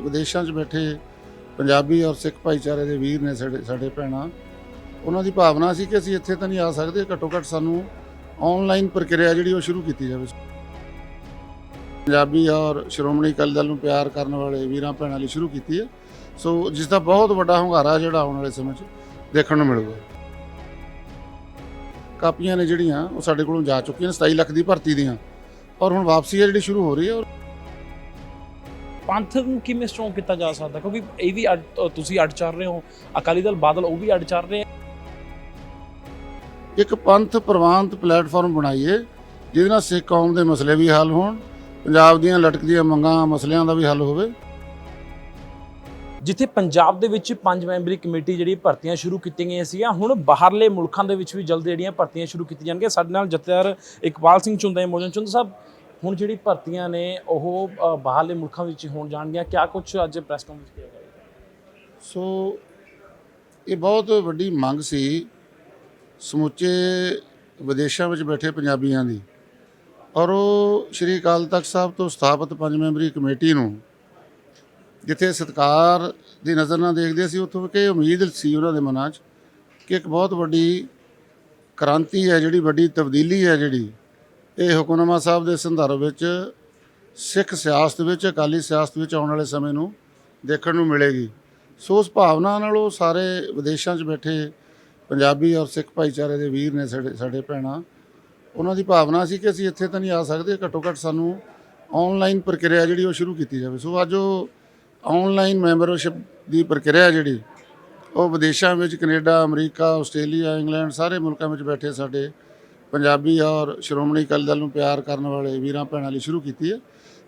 ਵਿਦੇਸ਼ਾਂ 'ਚ ਬੈਠੇ ਪੰਜਾਬੀ ਔਰ ਸਿੱਖ ਭਾਈਚਾਰੇ ਦੇ ਵੀਰ ਨੇ ਸਾਡੇ ਸਾਡੇ ਭੈਣਾਂ। ਉਹਨਾਂ ਦੀ ਭਾਵਨਾ ਸੀ ਕਿ ਅਸੀਂ ਇੱਥੇ ਤਾਂ ਨਹੀਂ ਆ ਸਕਦੇ, ਘੱਟੋ ਘੱਟ ਸਾਨੂੰ ਆਨਲਾਈਨ ਪ੍ਰਕਿਰਿਆ ਜਿਹੜੀ ਉਹ ਸ਼ੁਰੂ ਕੀਤੀ ਜਾਵੇ। ਪੰਜਾਬੀ ਔਰ ਸ਼੍ਰੋਮਣੀ ਅਕਾਲੀ ਦਲ ਨੂੰ ਪਿਆਰ ਕਰਨ ਵਾਲੇ ਵੀਰਾਂ ਭੈਣਾਂ ਲਈ ਸ਼ੁਰੂ ਕੀਤੀ ਹੈ। ਸੋ ਜਿਸ ਦਾ ਬਹੁਤ ਵੱਡਾ ਹੁੰਗਾਰਾ ਜਿਹੜਾ ਆਉਣ ਵਾਲੇ ਸਮੇਂ 'ਚ ਦੇਖਣ ਨੂੰ ਮਿਲੂਗਾ। ਕਾਪੀਆਂ ਨੇ ਜਿਹੜੀਆਂ ਉਹ ਸਾਡੇ ਕੋਲੋਂ ਜਾ ਚੁੱਕੀਆਂ ਨੇ 27 ਲੱਖ ਦੀ ਭਰਤੀ ਦੀਆਂ। ਔਰ ਹੁਣ ਵਾਪਸੀ ਹੈ ਜਿਹੜੀ ਸ਼ੁਰੂ ਹੋ ਰਹੀ ਹੈ, ਔਰ ਪੰਥ ਨੂੰ ਕਿਵੇਂ ਸਟਰੋਂਗ ਕੀਤਾ ਜਾ ਸਕਦਾ? ਕਿਉਂਕਿ ਇਹ ਵੀ ਅੱਡ- ਤੁਸੀਂ ਅੱਡ ਚੱਲ ਰਹੇ ਹੋ। ਅਕਾਲੀ ਦਲ ਬਾਦਲ ਉਹ ਵੀ ਅੱਡ ਚੱਲ ਰਹੇ ਆ। ਇੱਕ ਪੰਥ ਪ੍ਰਵਾਨਤ ਪਲੇਟਫਾਰਮ ਬਣਾਈਏ ਜਿਹਦੇ ਨਾਲ ਸਿੱਖ ਕੌਮ ਦੇ ਮਸਲੇ ਵੀ ਹੱਲ ਹੋਣ ਪੰਜਾਬ ਦੀਆਂ ਲਟਕਦੀਆਂ ਮੰਗਾਂ ਮਸਲਿਆਂ ਦਾ ਵੀ ਹੱਲ ਹੋਵੇ। ਜਿੱਥੇ ਪੰਜਾਬ ਦੇ ਵਿੱਚ ਪੰਜ ਮੈਂਬਰੀ ਕਮੇਟੀ ਜਿਹੜੀ ਭਰਤੀਆਂ ਸ਼ੁਰੂ ਕੀਤੀਆਂ ਗਈਆਂ ਸੀਗੀਆਂ ਹੁਣ ਬਾਹਰਲੇ ਮੁਲਕਾਂ ਦੇ ਵਿੱਚ ਵੀ ਜਲਦ ਜਿਹੜੀਆਂ ਭਰਤੀਆਂ ਸ਼ੁਰੂ ਕੀਤੀਆਂ ਜਾਣਗੀਆਂ। ਸਾਡੇ ਨਾਲ ਜਥੇਦਾਰ ਇਕਬਾਲ ਸਿੰਘ ਚੁੰਦਾ ਮੌਜੂਦ ਚੁੰਦਾ ਸਾਹਿਬ ਹੁਣ ਜਿਹੜੀ ਭਰਤੀਆਂ ਨੇ ਉਹ ਅ, ਬਾਹਰਲੇ ਮੁਲਕਾਂ ਵਿੱਚ ਹੋਣ ਜਾਣਗੀਆਂ ਕਿਆ ਕੁਝ ਅੱਜ ਪ੍ਰੈਸ ਕਾਨਫਰੰਸ ਕੀਤਾ ਗਿਆ ਸੋ ਇਹ ਬਹੁਤ ਵੱਡੀ ਮੰਗ ਸੀ ਸਮੁੱਚੇ ਵਿਦੇਸ਼ਾਂ ਵਿੱਚ ਬੈਠੇ ਪੰਜਾਬੀਆਂ ਦੀ। ਔਰ ਉਹ ਸ਼੍ਰੀ ਅਕਾਲ ਤਖਤ ਸਾਹਿਬ ਤੋਂ ਸਥਾਪਿਤ ਪੰਜ ਮੈਂਬਰੀ ਕਮੇਟੀ ਨੂੰ ਜਿੱਥੇ ਸਤਕਾਰ ਦੀ ਨਜ਼ਰ ਨਾਲ ਦੇਖਦੇ ਸੀ ਉੱਥੋਂ ਕਿ ਉਮੀਦ ਸੀ ਉਹਨਾਂ ਦੇ ਮਨਾਂ 'ਚ ਕਿ ਇੱਕ ਬਹੁਤ ਵੱਡੀ ਕ੍ਰਾਂਤੀ ਹੈ ਜਿਹੜੀ ਵੱਡੀ ਤਬਦੀਲੀ ਹੈ ਜਿਹੜੀ ਇਹ ਹੁਕਮਨਾਮਾ ਸਾਹਿਬ ਦੇ ਸੰਦਰਭ ਵਿੱਚ ਸਿੱਖ ਸਿਆਸਤ ਵਿੱਚ, ਅਕਾਲੀ ਸਿਆਸਤ ਵਿੱਚ ਆਉਣ ਵਾਲੇ ਸਮੇਂ ਨੂੰ ਦੇਖਣ ਨੂੰ ਮਿਲੇਗੀ। ਸੋ ਉਸ ਭਾਵਨਾ ਨਾਲ ਉਹ ਸਾਰੇ ਵਿਦੇਸ਼ਾਂ 'ਚ ਬੈਠੇ ਪੰਜਾਬੀ ਔਰ ਸਿੱਖ ਭਾਈਚਾਰੇ ਦੇ ਵੀਰ ਨੇ ਸਾਡੇ ਸਾਡੇ ਭੈਣਾਂ। ਉਹਨਾਂ ਦੀ ਭਾਵਨਾ ਸੀ ਕਿ ਅਸੀਂ ਇੱਥੇ ਤਾਂ ਨਹੀਂ ਆ ਸਕਦੇ ਘੱਟੋ ਘੱਟ ਸਾਨੂੰ ਆਨਲਾਈਨ ਪ੍ਰਕਿਰਿਆ ਜਿਹੜੀ ਉਹ ਸ਼ੁਰੂ ਕੀਤੀ ਜਾਵੇ। ਸੋ ਅੱਜ ਉਹ ਆਨਲਾਈਨ ਮੈਂਬਰਸ਼ਿਪ ਦੀ ਪ੍ਰਕਿਰਿਆ ਜਿਹੜੀ, ਉਹ ਵਿਦੇਸ਼ਾਂ ਵਿੱਚ ਕੈਨੇਡਾ, ਅਮਰੀਕਾ, ਆਸਟ੍ਰੇਲੀਆ, ਇੰਗਲੈਂਡ ਸਾਰੇ ਮੁਲਕਾਂ ਵਿੱਚ ਬੈਠੇ ਸਾਡੇ ਪੰਜਾਬੀ ਔਰ ਸ਼੍ਰੋਮਣੀ ਅਕਾਲੀ ਦਲ ਨੂੰ ਪਿਆਰ ਕਰਨ ਵਾਲੇ ਵੀਰਾਂ ਭੈਣਾਂ ਲਈ ਸ਼ੁਰੂ ਕੀਤੀ ਹੈ।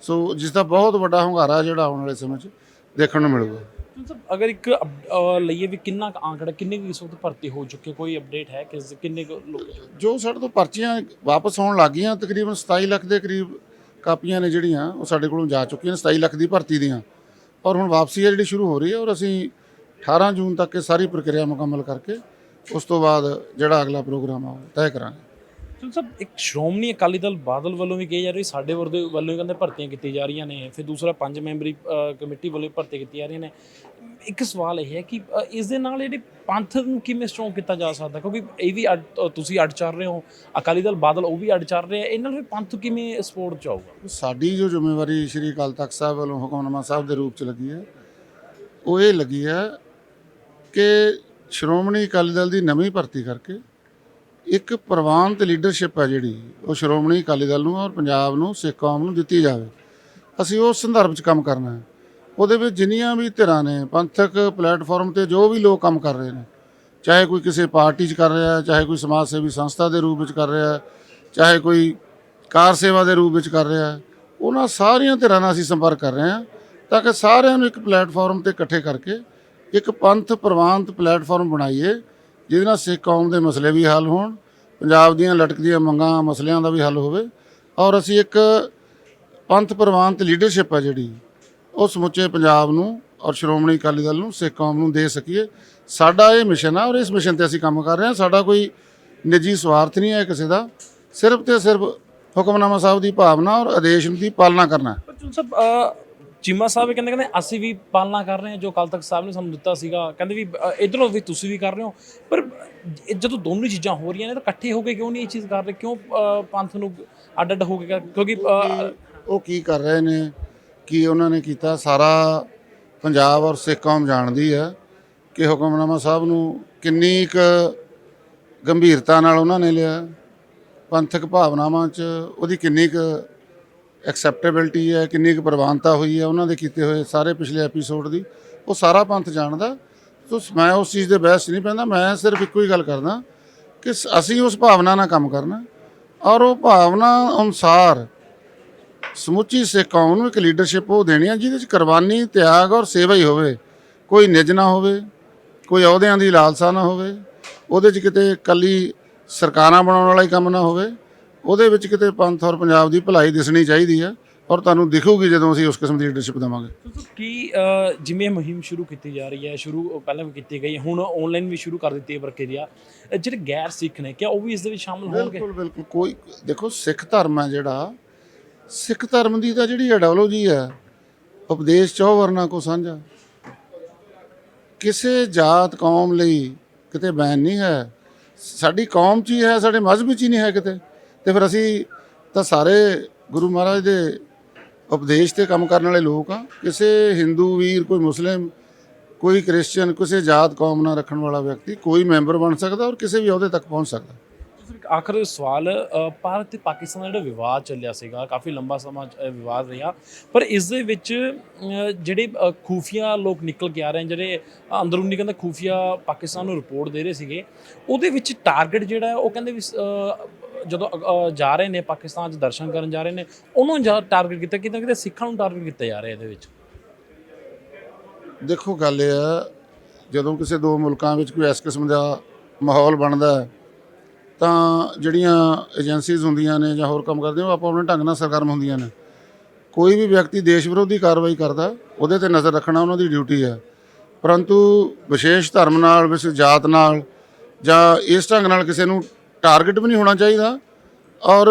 ਸੋ ਜਿਸ ਦਾ ਬਹੁਤ ਵੱਡਾ ਹੁੰਗਾਰਾ ਜਿਹੜਾ ਆਉਣ ਵਾਲੇ ਸਮੇਂ 'ਚ ਦੇਖਣ ਨੂੰ ਮਿਲੂਗਾ। ਅਗਰ ਇੱਕ ਲਈਏ ਵੀ ਕਿੰਨਾ ਆંકੜਾ ਕਿੰਨੇ ਕੁ ਇਸ ਵਕਤ ਭਰਤੀ ਹੋ ਚੁੱਕੇ ਕੋਈ ਅਪਡੇਟ ਹੈ ਕਿ ਕਿੰਨੇ ਕੁ ਜੋ? ਸਾਡੇ ਤੋਂ ਪਰਚੀਆਂ ਵਾਪਸ ਆਉਣ ਲੱਗ ਗਈਆਂ ਤਕਰੀਬਨ 27 ਲੱਖ ਦੇ ਕਰੀਬ ਕਾਪੀਆਂ ਨੇ ਜਿਹੜੀਆਂ ਉਹ ਸਾਡੇ ਕੋਲੋਂ ਜਾ ਚੁੱਕੀਆਂ ਨੇ 27 ਲੱਖ ਦੀ ਭਰਤੀ ਦੀਆਂ। ਔਰ ਹੁਣ ਵਾਪਸੀ ਹੈ ਜਿਹੜੀ ਸ਼ੁਰੂ ਹੋ ਰਹੀ ਹੈ ਔਰ ਅਸੀਂ 18 ਜੂਨ ਤੱਕ ਇਹ ਸਾਰੀ ਪ੍ਰਕਿਰਿਆ ਮੁਕੰਮਲ ਕਰਕੇ ਉਸ ਤੋਂ ਬਾਅਦ ਜਿਹੜਾ ਅਗਲਾ ਪ੍ਰੋਗਰਾਮ ਆ ਉਹ ਤੈਅ ਕਰਾਂਗੇ। ਸਭ ਇੱਕ ਸ਼੍ਰੋਮਣੀ ਅਕਾਲੀ ਦਲ ਬਾਦਲ ਵੱਲੋਂ ਵੀ ਕਹੀ ਜਾ ਰਹੀ ਸਾਡੇ ਵਰਦੇ ਵੱਲੋਂ ਕਹਿੰਦੇ ਭਰਤੀਆਂ ਕੀਤੀਆਂ ਜਾ ਰਹੀਆਂ ਨੇ, ਫਿਰ ਦੂਸਰਾ ਪੰਜ ਮੈਂਬਰੀ ਕਮੇਟੀ ਵੱਲੋਂ ਵੀ ਭਰਤੀਆਂ ਕੀਤੀਆਂ ਜਾ ਰਹੀਆਂ ਨੇ। ਇੱਕ ਸਵਾਲ ਇਹ ਹੈ ਕਿ ਇਸ ਦੇ ਨਾਲ ਜਿਹੜੇ ਪੰਥ ਨੂੰ ਕਿਵੇਂ ਸਟਰੋਂਗ ਕੀਤਾ ਜਾ ਸਕਦਾ? ਕਿਉਂਕਿ ਇਹ ਵੀ ਅੱਡ- ਤੁਸੀਂ ਅੱਡ ਚੱਲ ਰਹੇ ਹੋ, ਅਕਾਲੀ ਦਲ ਬਾਦਲ ਉਹ ਵੀ ਅੱਡ ਚੱਲ ਰਹੇ ਆ ਇਹਨਾਂ ਨੂੰ ਪੰਥ ਕਿਵੇਂ ਸਪੋਰਟ ਚ ਆਊਗਾ? ਸਾਡੀ ਜੋ ਜ਼ਿੰਮੇਵਾਰੀ ਸ਼੍ਰੀ ਅਕਾਲ ਤਖਤ ਸਾਹਿਬ ਵੱਲੋਂ ਹੁਕਮਨਾਮਾ ਸਾਹਿਬ ਦੇ ਰੂਪ ਚ ਲੱਗੀ ਹੈ, ਉਹ ਇਹ ਲੱਗੀ ਹੈ ਕਿ ਸ਼੍ਰੋਮਣੀ ਅਕਾਲੀ ਦਲ ਦੀ ਨਵੀਂ ਭਰਤੀ ਕਰਕੇ ਇੱਕ ਪ੍ਰਵਾਨਤ ਲੀਡਰਸ਼ਿਪ ਹੈ ਜਿਹੜੀ, ਉਹ ਸ਼੍ਰੋਮਣੀ ਅਕਾਲੀ ਦਲ ਨੂੰ ਔਰ ਪੰਜਾਬ ਨੂੰ, ਸਿੱਖ ਕੌਮ ਨੂੰ ਦਿੱਤੀ ਜਾਵੇ। ਅਸੀਂ ਉਸ ਸੰਦਰਭ 'ਚ ਕੰਮ ਕਰਨਾ ਹੈ। ਉਹਦੇ ਵਿੱਚ ਜਿੰਨੀਆਂ ਵੀ ਧਿਰਾਂ ਨੇ, ਪੰਥਕ ਪਲੇਟਫਾਰਮ ਤੇ ਜੋ ਵੀ ਲੋਕ ਕੰਮ ਕਰ ਰਹੇ ਨੇ, ਚਾਹੇ ਕੋਈ ਕਿਸੇ ਪਾਰਟੀ 'ਚ ਕਰ ਰਿਹਾ ਹੈ, ਚਾਹੇ ਕੋਈ ਸਮਾਜ ਸੇਵੀ ਸੰਸਥਾ ਦੇ ਰੂਪ ਵਿੱਚ ਕਰ ਰਿਹਾ ਹੈ, ਚਾਹੇ ਕੋਈ ਕਾਰ ਸੇਵਾ ਦੇ ਰੂਪ ਵਿੱਚ ਕਰ ਰਿਹਾ ਹੈ, ਉਹਨਾਂ ਸਾਰੀਆਂ ਧਿਰਾਂ ਨਾਲ ਅਸੀਂ ਸੰਪਰਕ ਕਰ ਰਹੇ ਹਾਂ ਤਾਂ ਕਿ ਸਾਰਿਆਂ ਨੂੰ ਇੱਕ ਪਲੇਟਫਾਰਮ ਤੇ ਇਕੱਠੇ ਕਰਕੇ ਇੱਕ ਪੰਥ ਪ੍ਰਵਾਨਤ ਪਲੇਟਫਾਰਮ ਬਣਾਈਏ ਜਿਹਦੇ ਨਾਲ ਸਿੱਖ ਕੌਮ ਦੇ ਮਸਲੇ ਵੀ ਹੱਲ ਹੋਣ, ਪੰਜਾਬ ਦੀਆਂ ਲਟਕਦੀਆਂ ਮੰਗਾਂ, ਮਸਲਿਆਂ ਦਾ ਵੀ ਹੱਲ ਹੋਵੇ। ਔਰ ਅਸੀਂ ਇੱਕ ਪੰਥ ਪ੍ਰਵਾਨਤ ਲੀਡਰਸ਼ਿਪ ਹੈ ਜਿਹੜੀ, ਉਹ ਸਮੁੱਚੇ ਪੰਜਾਬ ਨੂੰ ਔਰ ਸ਼੍ਰੋਮਣੀ ਅਕਾਲੀ ਦਲ ਨੂੰ, ਸਿੱਖ ਕੌਮ ਨੂੰ ਦੇ ਸਕੀਏ। ਸਾਡਾ ਇਹ ਮਿਸ਼ਨ ਆ ਔਰ ਇਸ ਮਿਸ਼ਨ ਤੇ ਅਸੀਂ ਕੰਮ ਕਰ ਰਹੇ ਹਾਂ। ਸਾਡਾ ਕੋਈ ਨਿੱਜੀ ਸਵਾਰਥ ਨਹੀਂ ਹੈ ਕਿਸੇ ਦਾ। ਸਿਰਫ ਤੇ ਸਿਰਫ ਹੁਕਮਨਾਮਾ ਸਾਹਿਬ ਦੀ ਭਾਵਨਾ ਔਰ ਆਦੇਸ਼ ਦੀ ਪਾਲਣਾ ਕਰਨਾ। ਪਰ ਚੁੰਨ ਚੀਮਾ ਸਾਹਿਬ ਕਹਿੰਦੇ ਕਹਿੰਦੇ ਅਸੀਂ ਵੀ ਪਾਲਣਾ ਕਰ ਰਹੇ ਹਾਂ ਜੋ ਕੱਲ ਤੱਕ ਸਾਹਿਬ ਨੇ ਸਾਨੂੰ ਦਿੱਤਾ ਸੀਗਾ। ਕਹਿੰਦੇ ਵੀ ਅ, ਇੱਧਰੋਂ ਵੀ ਤੁਸੀਂ ਵੀ ਕਰ ਰਹੇ ਹੋ। ਪਰ ਜਦੋਂ ਦੋਨੋਂ ਚੀਜ਼ਾਂ ਹੋ ਰਹੀਆਂ ਨੇ ਤਾਂ ਇਕੱਠੇ ਹੋ ਕੇ ਕਿਉਂ ਨਹੀਂ ਇਹ ਚੀਜ਼ ਕਰ ਰਹੇ? ਕਿਉਂ ਪੰਥ ਨੂੰ ਅੱਡ ਅੱਡ ਹੋ ਕੇ ਕਿਉਂਕਿ ਉਹ ਕੀ ਕਰ ਰਹੇ ਨੇ ਕੀ ਉਹਨਾਂ ਨੇ ਕੀਤਾ? ਸਾਰਾ ਪੰਜਾਬ ਔਰ ਸਿੱਖ ਕੌਮ ਜਾਣਦੀ ਹੈ ਕਿ ਹੁਕਮਨਾਮਾ ਸਾਹਿਬ ਨੂੰ ਕਿੰਨੀ ਕੁ ਗੰਭੀਰਤਾ ਨਾਲ ਉਹਨਾਂ ਨੇ ਲਿਆ। ਪੰਥਕ ਭਾਵਨਾਵਾਂ 'ਚ ਉਹਦੀ ਕਿੰਨੀ ਕੁ ਐਕਸੈਪਟੇਬਿਲਟੀ ਹੈ, ਕਿੰਨੀ ਕੁ ਪ੍ਰਵਾਨਤਾ ਹੋਈ ਹੈ, ਉਹਨਾਂ ਦੇ ਕੀਤੇ ਹੋਏ ਸਾਰੇ ਪਿਛਲੇ ਐਪੀਸੋਡ ਦੀ, ਉਹ ਸਾਰਾ ਪੰਥ ਜਾਣਦਾ। ਸੋ ਮੈਂ ਉਸ ਚੀਜ਼ ਦੇ ਬਹਿਸ 'ਚ ਨਹੀਂ ਪੈਂਦਾ, ਮੈਂ ਸਿਰਫ ਇੱਕੋ ਹੀ ਗੱਲ ਕਰਦਾ ਕਿ ਸ- ਅਸੀਂ ਉਸ ਭਾਵਨਾ ਨਾਲ ਕੰਮ ਕਰਨਾ। ਔਰ ਉਹ ਭਾਵਨਾ ਅਨੁਸਾਰ ਸਮੁੱਚੀ ਸਿੱਖ ਕੌਮ ਨੂੰ ਇੱਕ ਲੀਡਰਸ਼ਿਪ ਉਹ ਦੇਣੀ ਆ ਜਿਹਦੇ ਵਿੱਚ ਕੁਰਬਾਨੀ, ਤਿਆਗ ਔਰ ਸੇਵਾ ਹੀ ਹੋਵੇ। ਕੋਈ ਨਿਜ ਨਾ ਹੋਵੇ, ਕੋਈ ਅਹੁਦਿਆਂ ਦੀ ਲਾਲਸਾ ਨਾ ਹੋਵੇ, ਉਹਦੇ 'ਚ ਕਿਤੇ ਕੱਲੀ ਸਰਕਾਰਾਂ ਬਣਾਉਣ ਵਾਲਾ ਹੀ ਕੰਮ ਨਾ ਹੋਵੇ। ਉਹਦੇ ਵਿੱਚ ਕਿਤੇ ਪੰਥ ਔਰ ਪੰਜਾਬ ਦੀ ਭਲਾਈ ਦਿਸਣੀ ਚਾਹੀਦੀ ਹੈ ਔਰ ਤੁਹਾਨੂੰ ਦਿਖੂਗੀ ਜਦੋਂ ਅਸੀਂ ਉਸ ਕਿਸਮ ਦੀ ਲੀਡਰਸ਼ਿਪ ਦੇਵਾਂਗੇ। ਕੀ ਅ, ਜਿਵੇਂ ਇਹ ਮੁਹਿੰਮ ਸ਼ੁਰੂ ਕੀਤੀ ਜਾ ਰਹੀ ਹੈ ਸ਼ੁਰੂ ਪਹਿਲਾਂ ਵੀ ਕੀਤੀ ਗਈ ਹੁਣ ਆਨਲਾਈਨ ਵੀ ਸ਼ੁਰੂ ਕਰ ਦਿੱਤੀ ਹੈ ਪ੍ਰਕਿਰਿਆ ਅ, ਜਿਹੜੇ ਗੈਰ ਸਿੱਖ ਨੇ ਕਿਆ ਉਹ ਵੀ ਇਸ ਦੇ ਵਿੱਚ ਸ਼ਾਮਲ ਹੋਣਗੇ? ਬਿਲਕੁਲ ਬਿਲਕੁਲ ਕੋਈ ਦੇਖੋ ਸਿੱਖ ਧਰਮ ਹੈ ਜਿਹੜਾ ਸਿੱਖ ਧਰਮ ਦੀ ਤਾਂ ਜਿਹੜੀ ਆਈਡੀਓਲੋਜੀ ਹੈ ਉਪਦੇਸ਼ ਚੌ ਵਰਨਾ ਕੋ ਸਾਂਝਾ। ਕਿਸੇ ਜਾਤ ਕੌਮ ਲਈ ਕਿਤੇ ਬੈਨ ਨਹੀਂ ਹੈ। ਸਾਡੀ ਕੌਮ 'ਚ ਹੀ ਹੈ ਸਾਡੇ ਮਜ਼ਹਬ 'ਚ ਹੀ ਨਹੀਂ ਹੈ ਕਿਤੇ। ਤੇ ਫਿਰ ਅਸੀਂ ਤਾਂ ਸਾਰੇ ਗੁਰੂ ਮਹਾਰਾਜ ਦੇ ਉਪਦੇਸ਼ ਤੇ ਕੰਮ ਕਰਨ ਵਾਲੇ ਲੋਕ ਆ। ਕਿਸੇ ਹਿੰਦੂ ਵੀਰ ਕੋਈ ਮੁਸਲਿਮ ਕੋਈ ਕ੍ਰਿਸਚੀਅਨ ਕਿਸੇ ਜਾਤ ਕੌਮ ਨਾਲ ਰੱਖਣ ਵਾਲਾ ਵਿਅਕਤੀ ਕੋਈ ਮੈਂਬਰ ਬਣ ਸਕਦਾ ਔਰ ਕਿਸੇ ਵੀ ਅਹੁਦੇ ਤੱਕ ਪਹੁੰਚ ਸਕਦਾ। ਆਖਰ ਸਵਾਲ ਭਾਰਤ ਤੇ ਪਾਕਿਸਤਾਨ ਦਾ ਜਿਹੜਾ ਵਿਵਾਦ ਚੱਲਿਆ ਸੀਗਾ ਕਾਫੀ ਲੰਬਾ ਸਮਾਂ ਅ, ਵਿਵਾਦ ਰਿਹਾ। ਪਰ ਇਸ ਦੇ ਵਿੱਚ ਜਿਹੜੇ ਅ, ਖੂਫੀਆ ਲੋਕ ਨਿਕਲ ਕੇ ਆ ਰਹੇ ਜਿਹੜੇ ਅੰਦਰੂਨੀ ਕਹਿੰਦਾ ਖੂਫੀਆ ਪਾਕਿਸਤਾਨ ਨੂੰ ਰਿਪੋਰਟ ਦੇ ਰਹੇ ਸੀਗੇ ਉਹਦੇ ਵਿੱਚ ਟਾਰਗੇਟ ਜਿਹੜਾ ਉਹ ਕਹਿੰਦੇ ਵੀ ਜਦੋਂ ਅ, ਜਾ ਰਹੇ ਨੇ ਪਾਕਿਸਤਾਨ 'ਚ ਦਰਸ਼ਨ ਕਰਨ ਜਾ ਰਹੇ ਨੇ ਉਹਨੂੰ ਜਾ ਟਾਰਗੇਟ ਕੀਤਾ ਕਿਤੇ ਕਿਤੇ ਸਿੱਖਾਂ ਨੂੰ ਟਾਰਗੇਟ ਕੀਤਾ ਜਾ ਰਿਹਾ ਇਹਦੇ ਵਿੱਚ। ਦੇਖੋ ਗੱਲ ਇਹ ਆ ਜਦੋਂ ਕਿਸੇ ਦੋ ਮੁਲਕਾਂ ਵਿੱਚ ਕੋਈ ਇਸ ਕਿਸਮ ਦਾ ਮਾਹੌਲ ਬਣਦਾ ਹੈ, ਤਾਂ ਜਿਹੜੀਆਂ ਏਜੰਸੀਜ਼ ਹੁੰਦੀਆਂ ਨੇ ਜਾਂ ਹੋਰ ਕੰਮ ਕਰਦੇ ਉਹ ਆਪੋ ਆਪਣੇ ਢੰਗ ਨਾਲ ਸਰਗਰਮ ਹੁੰਦੀਆਂ ਨੇ। ਕੋਈ ਵੀ ਵਿਅਕਤੀ ਦੇਸ਼ ਵਿਰੋਧੀ ਕਾਰਵਾਈ ਕਰਦਾ ਉਹਦੇ ਤੇ ਨਜ਼ਰ ਰੱਖਣਾ ਉਹਨਾਂ ਦੀ ਡਿਊਟੀ ਹੈ। ਪਰੰਤੂ ਵਿਸ਼ੇਸ਼ ਧਰਮ ਨਾਲ ਵਿਸ਼ੇਸ਼ ਜਾਤ ਨਾਲ ਜਾਂ ਇਸ ਢੰਗ ਨਾਲ ਕਿਸੇ ਨੂੰ ਟਾਰਗੇਟ ਵੀ ਨਹੀਂ ਹੋਣਾ ਚਾਹੀਦਾ ਔਰ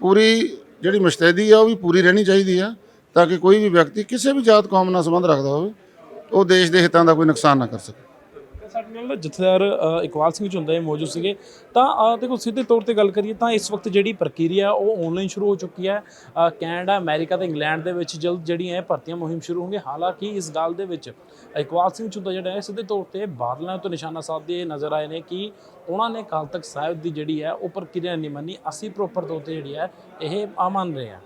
ਪੂਰੀ ਜਿਹੜੀ ਮੁਸ਼ਤੈਦੀ ਆ, ਉਹ ਵੀ ਪੂਰੀ ਰਹਿਣੀ ਚਾਹੀਦੀ ਆ ਤਾਂ ਕਿ ਕੋਈ ਵੀ ਵਿਅਕਤੀ ਕਿਸੇ ਵੀ ਜਾਤ ਕੌਮ ਨਾਲ ਸੰਬੰਧ ਰੱਖਦਾ ਹੋਵੇ, ਉਹ ਦੇਸ਼ ਦੇ ਹਿੱਤਾਂ ਦਾ ਕੋਈ ਨੁਕਸਾਨ ਨਾ ਕਰ ਸਕੇ। ਸਾਡੇ ਨਾਲ ਜਥੇਦਾਰ ਅ, ਇਕਬਾਲ ਸਿੰਘ ਝੁੰਦਾ ਇਹ ਮੌਜੂਦ ਸੀਗੇ। ਤਾਂ ਦੇਖੋ ਸਿੱਧੇ ਤੌਰ ਤੇ ਗੱਲ ਕਰੀਏ ਤਾਂ ਇਸ ਵਕਤ ਜਿਹੜੀ ਪ੍ਰਕਿਰਿਆ ਉਹ ਆਨਲਾਈਨ ਸ਼ੁਰੂ ਹੋ ਚੁੱਕੀ ਹੈ। ਕੈਨੇਡਾ ਅਮਰੀਕਾ ਤੇ ਇੰਗਲੈਂਡ ਦੇ ਵਿੱਚ ਜਲਦ ਜਿਹੜੀਆਂ ਇਹ ਭਰਤੀਆਂ ਮੁਹਿੰਮ ਸ਼ੁਰੂ ਹੋਣਗੇ ਹਾਲਾਂਕਿ ਇਸ ਗੱਲ ਦੇ ਵਿੱਚ ਇਕਬਾਲ ਸਿੰਘ ਝੁੰਦਾ ਜਿਹੜਾ ਹੈ ਸਿੱਧੇ ਤੌਰ ਤੇ ਬਾਦਲਾਂ ਤੋਂ ਨਿਸ਼ਾਨਾ ਸਾਧਦੇ ਨਜ਼ਰ ਆਏ ਨੇ ਕਿ ਉਹਨਾਂ ਨੇ ਕਾਲ ਤੱਕ ਸਾਹਿਬ ਦੀ ਜਿਹੜੀ ਹੈ ਉਹ ਪ੍ਰਕਿਰਿਆ ਨਹੀਂ ਮੰਨੀ। ਅਸੀਂ ਪ੍ਰੋਪਰ ਤੌਰ ਤੇ ਜਿਹੜੀ ਹੈ ਇਹ ਆ ਮੰਨ ਰਹੇ ਹਾਂ।